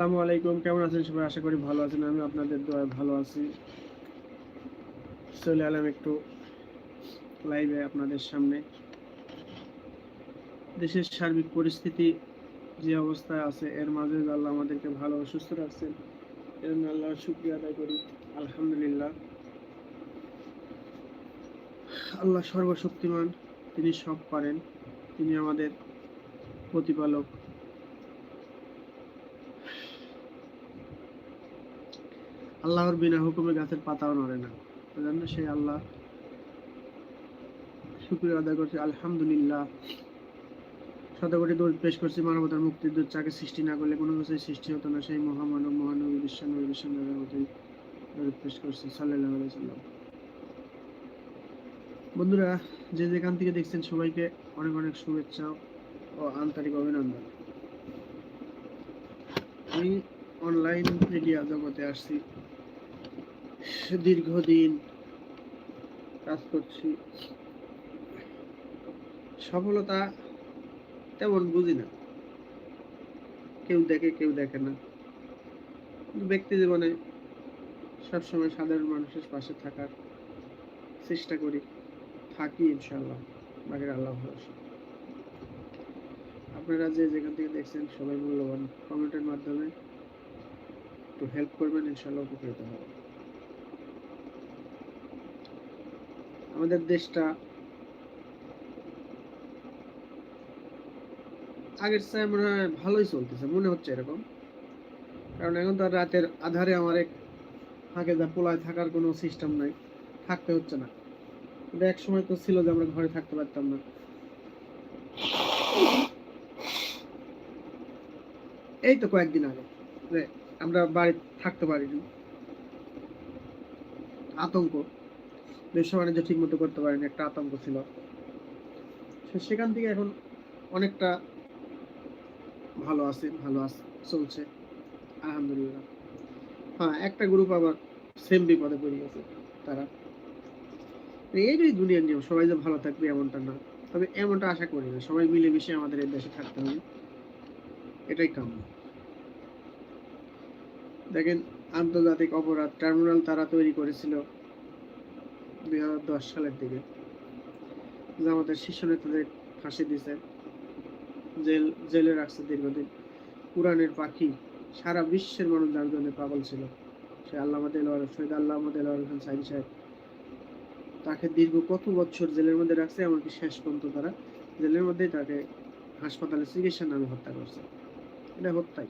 আসসালামু আলাইকুম, কেমন আছেন সবাই? আশা করি ভালো আছেন, আমি আপনাদের দোয়ায় ভালো আছি। চলে এলাম একটু লাইভে আপনাদের সামনে। দেশের সার্বিক পরিস্থিতি যে অবস্থায় আছে, এর মাঝে আল্লাহ আমাদেরকে ভালো সুস্থ রাখছেন, এর জন্য আল্লাহর শুক্রিয়া আদায় করি। আলহামদুলিল্লাহ। আল্লাহ সর্বশক্তিমান, তিনি সব পারেন। তিনি আমাদের প্রতিপালক। আল্লাহর বিনা হুকুমে গাছের পাতাও নড়ে না। এজন্য সেই আল্লাহ শুক্রিয়া আদায় করছি। আলহামদুলিল্লাহ। শতকোটি দূর পেশ করছি মানবতার মুক্তির দূর চাকে সৃষ্টি না করলে কোনো কিছুই সৃষ্টি হতো না। সেই মহামানব, মহানবী বিশ্বানবী বিশ্বানবীর মতোই দূর পেশ করছি আলাইহি সাল্লাম বন্ধুরা, যে যেখান থেকে দেখছেন সবাইকে অনেক অনেক শুভেচ্ছা ও আন্তরিক অভিনন্দন। আমি অনলাইন মিডিয়া জগতে আসছি। দীর্ঘদিন কাজ করছি। সফলতা তেমন বুঝি না। কেউ দেখে কেউ দেখে না। ব্যক্তি জীবনে সবসময় সাধারণ মানুষের পাশে থাকার চেষ্টা করি। থাকি ইনশাল্লাহ বাকির আল্লাহ ভরসা। আপনারা যে যেখান থেকে দেখছেন, সবাই মূল্যবান কমেন্টের মাধ্যমে একটু হেল্প করবেন ইনশাল্লাহ উপকৃত হবে। আমাদের দেশটা। আগের চেয়ে মনে হয় ভালোই চলতেছে, মনে হচ্ছে এরকম। কারণ এখন তো রাতের আধারে আমার এক ফাঁকে যা পোলায় থাকার কোনো সিস্টেম নাই, থাকতে হচ্ছে না। কিন্তু এক সময় তো ছিল যে আমরা ঘরে থাকতে পারতাম না। এই তো কয়েকদিন আগে আমরা বাড়ি থাকতে পারিনি। আতঙ্ক। ব্যবসা বাণিজ্য ঠিক মতো করতে পারিনি, একটা আতঙ্ক ছিল। সেখান থেকে এখন অনেকটা ভালো আছে ভালো আছে, চলছে, আলহামদুলিল্লাহ। হ্যাঁ একটা গ্রুপ আবার সেম বিপদে পড়ে গেছে, তারা। এইটাই দুনিয়ার নিয়ম, সবাই যে ভালো থাকবে এমনটা না। তবে এমনটা আশা করি না, সবাই মিলেমিশে আমাদের এই দেশে থাকতে হবে। এটাই কাম্য। দেখেন, আন্তর্জাতিক অপরাধ টার্মিনাল তারা তৈরি করেছিল দুই হাজার দশ সালের দিকে। জামাতের শীর্ষ নেতাদের ফাঁসি দিয়েছে। জেল, জেলে রাখছে দীর্ঘদিন। কোরআনের পাখি সারা বিশ্বের মানুষ যার জন্য পাগল ছিল। সে আল্লাহ দেলোয়ার সৈয়দ আল্লাহ দেলোয়ার খান সাইদ সাহেব। তাকে দীর্ঘ কত বছর জেলের মধ্যে রাখছে, এমনকি শেষ পর্যন্ত তারা জেলের মধ্যেই তাকে হাসপাতালে চিকিৎসার নামে হত্যা করছে। এটা হত্যাই।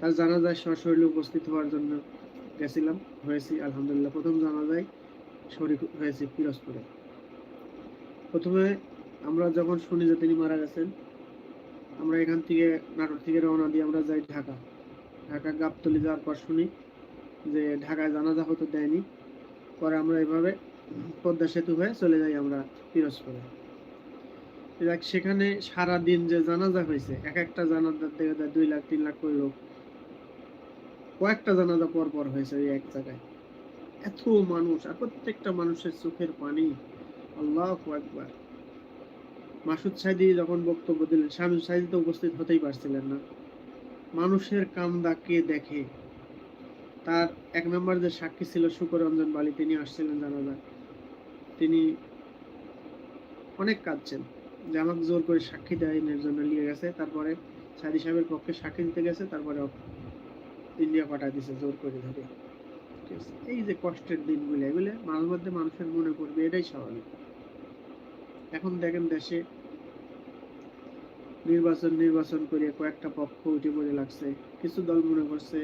তার জানাজায় সশরীরে উপস্থিত হওয়ার জন্য গেছিলাম, হয়েছি, আলহামদুলিল্লাহ। প্রথম জানাজায় শরীর হয়েছে প্রথমে আমরা যখন শুনি যে তিনি মারা গেছেন, আমরা এখান থেকে থেকে রওনা দিয়ে আমরা যাই ঢাকা। ঢাকা গাবতলি যাওয়ার পর শুনি যে ঢাকায় জানাজা হতে দেয়নি। পরে আমরা এভাবে পদ্মা সেতু হয়ে চলে যাই আমরা পিরোজপুরে। দেখ সেখানে সারা দিন যে জানাজা হয়েছে, এক একটা জানাজার যায় দুই লাখ, তিন লাখ করে লোক। কয়েকটা জানাজা পর পর হয়েছে ওই এক জায়গায়। এত মানুষ, আর প্রত্যেকটা মানুষের চোখের পানি। আল্লাহ একবার মাসুদ সাইদি যখন বক্তব্য দিলেন স্বামী সাইদি তো উপস্থিত হতেই পারছিলেন না। মানুষের কান্দা কে দেখে? তার এক নম্বর যে সাক্ষী ছিল শুকরঞ্জন বালি, তিনি আসছিলেন জানাজা তিনি অনেক কাঁদছেন যে আমাকে জোর করে সাক্ষী দেয়নের জন্য নিয়ে গেছে। তারপরে সাদি সাহেবের পক্ষে সাক্ষী দিতে গেছে, তারপরে ইন্ডিয়া পাঠায় দিছে জোর করে ধরে। এই যে কষ্টের দিনগুলো, এগুলো মাঝে মধ্যে মানুষের মনে পড়বে, এটাই স্বাভাবিক। এখন দেখেন দেশে নির্বাচন নির্বাচন করে কয়েকটা পক্ষ উঠে পড়ে লাগছে, কিছু দল মনে করছে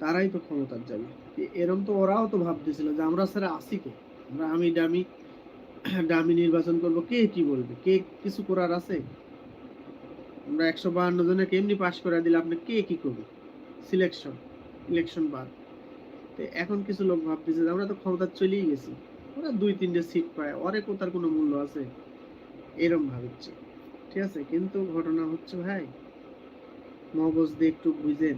তারাই তো ক্ষমতার যাবে। এরম তো ওরাও তো ভাবতেছিল যে আমরা স্যার আসি কে? আমরা আমি ডামি ডামি নির্বাচন করব, কে কি বলবে? কে কিছু করার আছে? আমরা একশো বাহান্ন জনে এমনি পাশ করে দিলে আপনি কে কি করবে সিলেকশন ইলেকশন বাদ। এখন কিছু লোক ভাবতেছে যে, আমরা তো ক্ষমতা চলেই গেছি। ওরা দুই, তিনটে সিট পায়। ওরে কোথার কোনো মূল্য আছে। এরম ভাবছে। ঠিক আছে? কিন্তু ঘটনা হচ্ছে, ভাই, মগজ দিয়ে একটু বুঝেন।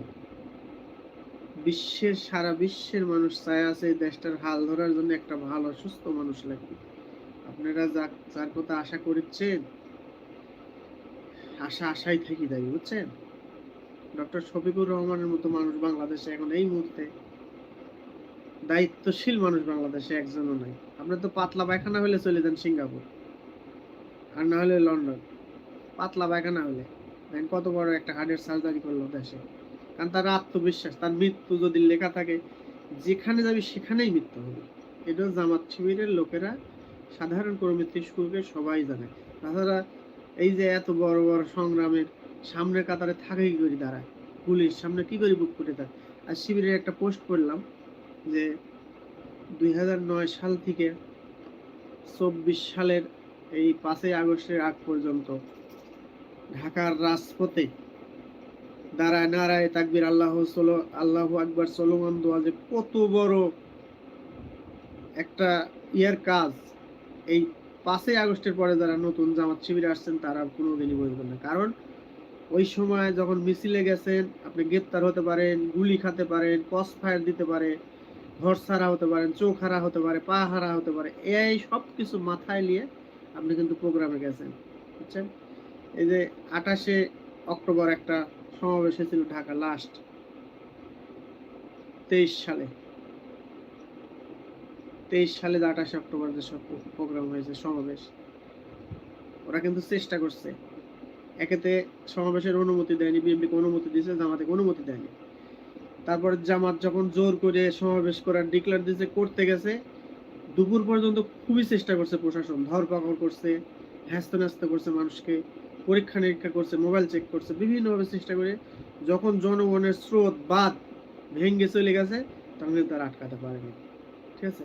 বিশ্বের, সারা বিশ্বের মানুষ চায় আছে দেশটার হাল ধরার জন্য একটা ভালো, সুস্থ মানুষ লাগবে। আপনারা যা, যার কথা আশা করছেন, আশা, আশাই থাকি যাই বুঝছেন? ডক্টর শফিকুর রহমানের মতো মানুষ বাংলাদেশে এখন এই মুহূর্তে দায়িত্বশীল মানুষ বাংলাদেশে একজনও নাই। আপনি তো পাতলা পায়খানা হলে চলে যান সিঙ্গাপুর, আর না হলে লন্ডন। পাতলা পায়খানা হলে দেখেন কত বড় একটা হার্টের সার্জারি করল দেশে। কারণ তার আত্মবিশ্বাস, তার মৃত্যু যদি লেখা থাকে, যেখানে যাবে সেখানেই মৃত্যু হবে। এটা জামাত শিবিরের লোকেরা, সাধারণ কর্মী তিস্কুরকে সবাই জানে। তাছাড়া এই যে এত বড় বড় সংগ্রামের সামনের কাতারে থাকে কি করে দাঁড়ায় পুলিশ, সামনে কি করে বুক করে থাকে আর শিবিরের একটা পোস্ট করলাম যে দুই সাল থেকে চব্বিশ সালের এই পাঁচই আগস্টের আগ পর্যন্ত ঢাকার রাজপথে দাঁড়ায় নারায় তাকবির আল্লাহ সোলো, আল্লাহ আকবার সোলোমান দোয়া যে কত বড় একটা ইয়ার কাজ। এই পাঁচই আগস্টের পরে যারা নতুন জামাত শিবিরে আসছেন, তারা কোনোদিনই বুঝবেন না। কারণ ওই সময় যখন মিছিলে গেছেন, আপনি গ্রেপ্তার হতে পারেন, গুলি খেতে পারেন ক্রস ফায়ার দিতে পারে ঘর ছাড়া হতে পারেন চোখ হারা হতে পারে পা হারা হতে পারে এই সব কিছু মাথায় নিয়ে আপনি কিন্তু প্রোগ্রামে গেছেন, বুঝছেন? এই যে আঠাশে অক্টোবর একটা সমাবেশ হয়েছিল ঢাকা লাস্ট তেইশ সালে। তেইশ সালে যে আঠাশে অক্টোবর যে সব প্রোগ্রাম হয়েছে, সমাবেশ, ওরা কিন্তু চেষ্টা করছে। একেতে সমাবেশের অনুমতি দেয়নি, বিএনপিকে অনুমতি দিয়েছে জামাতে অনুমতি দেয়নি। তারপর জামাত যখন জোর করে সমাবেশ করার ডিক্লার দিয়েছে করতে গেছে, দুপুর পর্যন্ত খুবই চেষ্টা করছে প্রশাসন, ধরপাকড় করছে হ্যাস্ত ন্যাস্ত করছে মানুষকে, পরীক্ষা নিরীক্ষা করছে মোবাইল চেক করছে, বিভিন্নভাবে চেষ্টা করে যখন জনগণের স্রোত বাদ ভেঙ্গে চলে গেছে তখন তারা আটকাতে পারেনি। ঠিক আছে?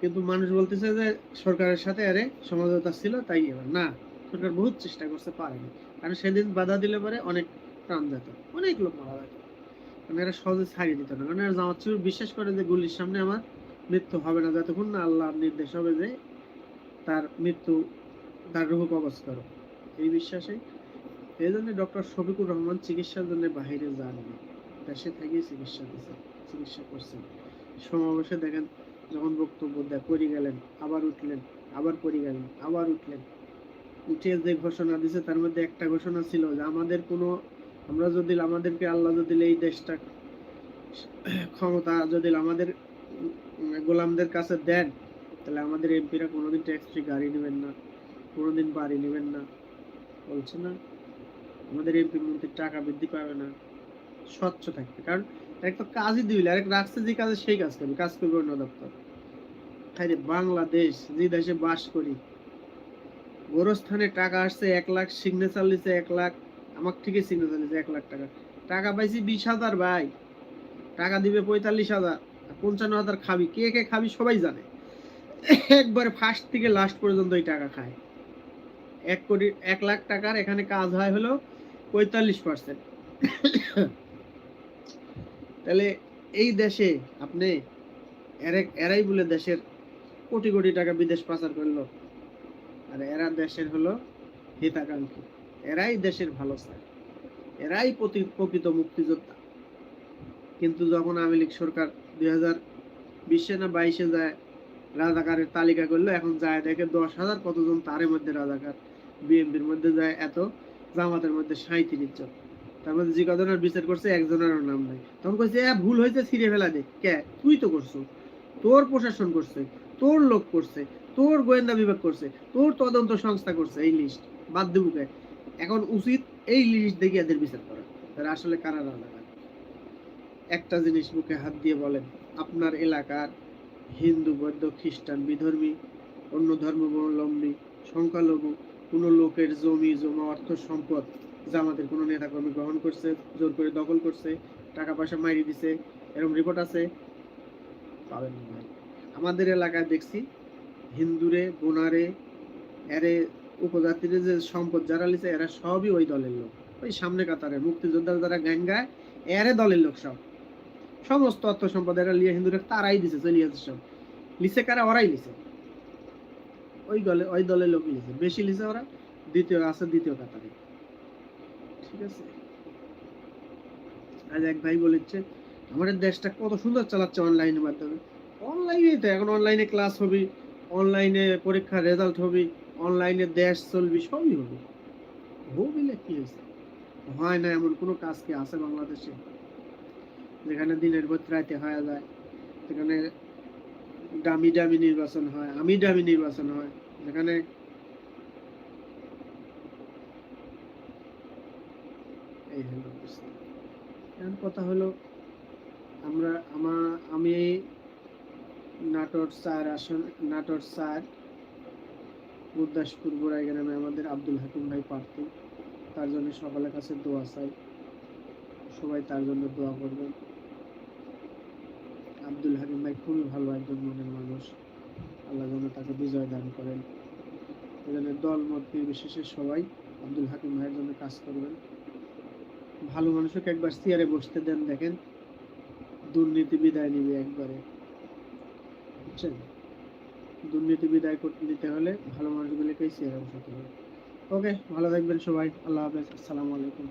কিন্তু মানুষ বলতেছে যে সরকারের সাথে আরে সমঝোতা ছিল, তাই এবার না, সরকার বহুত চেষ্টা করছে, পারেনি। কারণ সেদিন বাধা দিলে পরে অনেক প্রাণ যেত, অনেক লোক মারা যেত। এরা সহজে ছাড়িয়ে দিত না। কারণ জামাত শিবির বিশ্বাস করে যে গুলির সামনে আমার মৃত্যু হবে না। যতক্ষণ না আল্লাহর নির্দেশ হবে যে তার মৃত্যু, তার রূহ কবচ করো। এই বিশ্বাসে। এই জন্য ডক্টর শফিকুর রহমান চিকিৎসার জন্য বাহিরে যাননি দেশে থেকে চিকিৎসা দিচ্ছে চিকিৎসা করছেন সমাবেশে দেখেন, যখন বক্তব্য দেয়, পড়ে গেলেন, আবার উঠলেন, আবার পড়ে গেলেন, আবার উঠলেন। উঠে যে ঘোষণা দিছে, তার মধ্যে একটা ঘোষণা ছিল যে আমাদের কোনো আমরা যদি আমাদেরকে আল্লাহ যদি এই দেশটা ক্ষমতা যদি আমাদের গোলামদের কাছে দেন তাহলে আমাদের এমপিরা কোনোদিন ট্যাক্স গাড়ি নেবেন না কোনোদিন বাড়ি নেবেন না। বলছে না আমাদের এমপি মন্ত্রীর টাকা বৃদ্ধি পাবে না স্বচ্ছ থাকবে। কারণ এক তো কাজই দিবিল আরেক রাখছে যে কাজে সেই কাজ করবে কাজ করবে অন্য দপ্তর। তাই রে, বাংলাদেশ যে দেশে বাস করি গোরস্থানে টাকা আসছে এক লাখ সিগনেচার লিছে এক লাখ আমার ঠিকই সিগনেচার লিছে এক লাখ টাকা। টাকা পাইছি বিশ হাজার ভাই। টাকা দিবে পঁয়তাল্লিশ হাজার, পঞ্চান্ন হাজার খাবি। কে কে খাবি সবাই জানে। একবারে ফার্স্ট থেকে লাস্ট পর্যন্ত এই টাকা খায়। এক কোটি, এক লাখ টাকার এখানে কাজ হয় হলো পঁয়তাল্লিশ পার্সেন্ট তাহলে এই দেশে আপনি এরে- এরাই বলে দেশের কোটি কোটি টাকা বিদেশ পাচার করল। আর এরা দেশের হলো হিতাকাঙ্ক্ষী। এরাই দেশের ভালো চায় এরাই প্রকৃত মুক্তিযোদ্ধা। কিন্তু যখন আওয়ামী লীগ সরকার দুই হাজার বিশে না বাইশে যায়, রাজাকারের তালিকা করল, এখন যায় দেখে দশ হাজার কতজন তারের মধ্যে রাজাকার। বিএনপির মধ্যে যায় এত, জামাতের মধ্যে সাঁত্রিশ জন। তার মধ্যে যে কজনের বিচার করছে, একজনেরও নাম নাই। তখন কইছে, এ, ভুল হয়েছে, ছিঁড়ে ফেলা দে। কে? তুই তো করছ। তোর প্রশাসন করছে, তোর লোক করছে, তোর গোয়েন্দা বিভাগ করছে, তোর তদন্ত সংস্থা করছে। এই লিস্ট বাদ দেবো কে? এখন উচিত এই লিস্ট দেখে এদের বিচার করা। তারা আসলে কারা রাজাকার একটা জিনিস মুখে হাত দিয়ে বলেন, আপনার এলাকার হিন্দু, বৌদ্ধ, খ্রিস্টান, বিধর্মী, অন্য ধর্মাবলম্বী, সংখ্যালঘু, কোনো লোকের জমি, জমা অর্থ সম্পদ জামাতের কোনো নেতাকর্মী গ্রহণ করছে, জোর করে দখল করছে, টাকা পয়সা মাইরি দিছে, এরকম রিপোর্ট আছে? পাবেন আমাদের এলাকায় দেখছি, হিন্দুরে, বোনারে, এরে উপজাতির যে সম্পদ যারা লিছে, এরা সবই ওই দলের লোক। ওই সামনে কাতারে মুক্তিযোদ্ধা যারা গ্যাঙ্গায় এরে দলের লোক সব। সমস্ত অর্থ সম্পদ এরা লিয়ে হিন্দুরে তারাই দিছে চলিয়ে সব। লিছে কারা? ওরাই লিছে। ওই দলে ওই দলের লোক লিছে। বেশি লিছে ওরা, দ্বিতীয় আছে দ্বিতীয় কাতারে। ঠিক আছে? আজ এক ভাই বলেছে, আমাদের দেশটা কত সুন্দর চালাচ্ছে অনলাইনের মাধ্যমে। অনলাইনে তো, এখন অনলাইনে ক্লাস হবে অনলাইনে পরীক্ষার রেজাল্ট হবে। অনলাইনে দেশ চলবি, সবই হবে। হবিলে কি হয়েছে? হয় না এমন কোনো কাজ কি আছে বাংলাদেশে? যেখানে দিনের পর রাতে হয়ে যায় সেখানে দামি দামি নির্বাচন হয়, আমি দামি নির্বাচন হয়, যেখানে এই হলো কথা হলো, আমরা, আমা, আমি নাটোর চার আসন, নাটোর চার গুরদাসপুর গোড়াই গ্রামে আমাদের আব্দুল হাকিম ভাই প্রার্থী তার জন্য সকলের কাছে দোয়া চাই। সবাই তার জন্য দোয়া করবেন। আব্দুল হাকিম ভাই খুবই ভালো একজন মনের মানুষ। আল্লাহ যেন তাকে বিজয় দান করেন। এখানে দল, মত, নির্বিশেষে সবাই আব্দুল হাকিম ভাইয়ের জন্য কাজ করবেন। ভালো মানুষকে একবার চেয়ারে বসতে দেন, দেখেন। দুর্নীতি বিদায় নিবে একবারে। বুঝছেন? দুর্নীতি বিদায় করতে দিতে হলে ভালো মানুষগুলোকেই চেয়ারে বসাতে হবে। ওকে ভালো থাকবেন সবাই। আল্লাহ হাফেজ। আসসালামু আলাইকুম।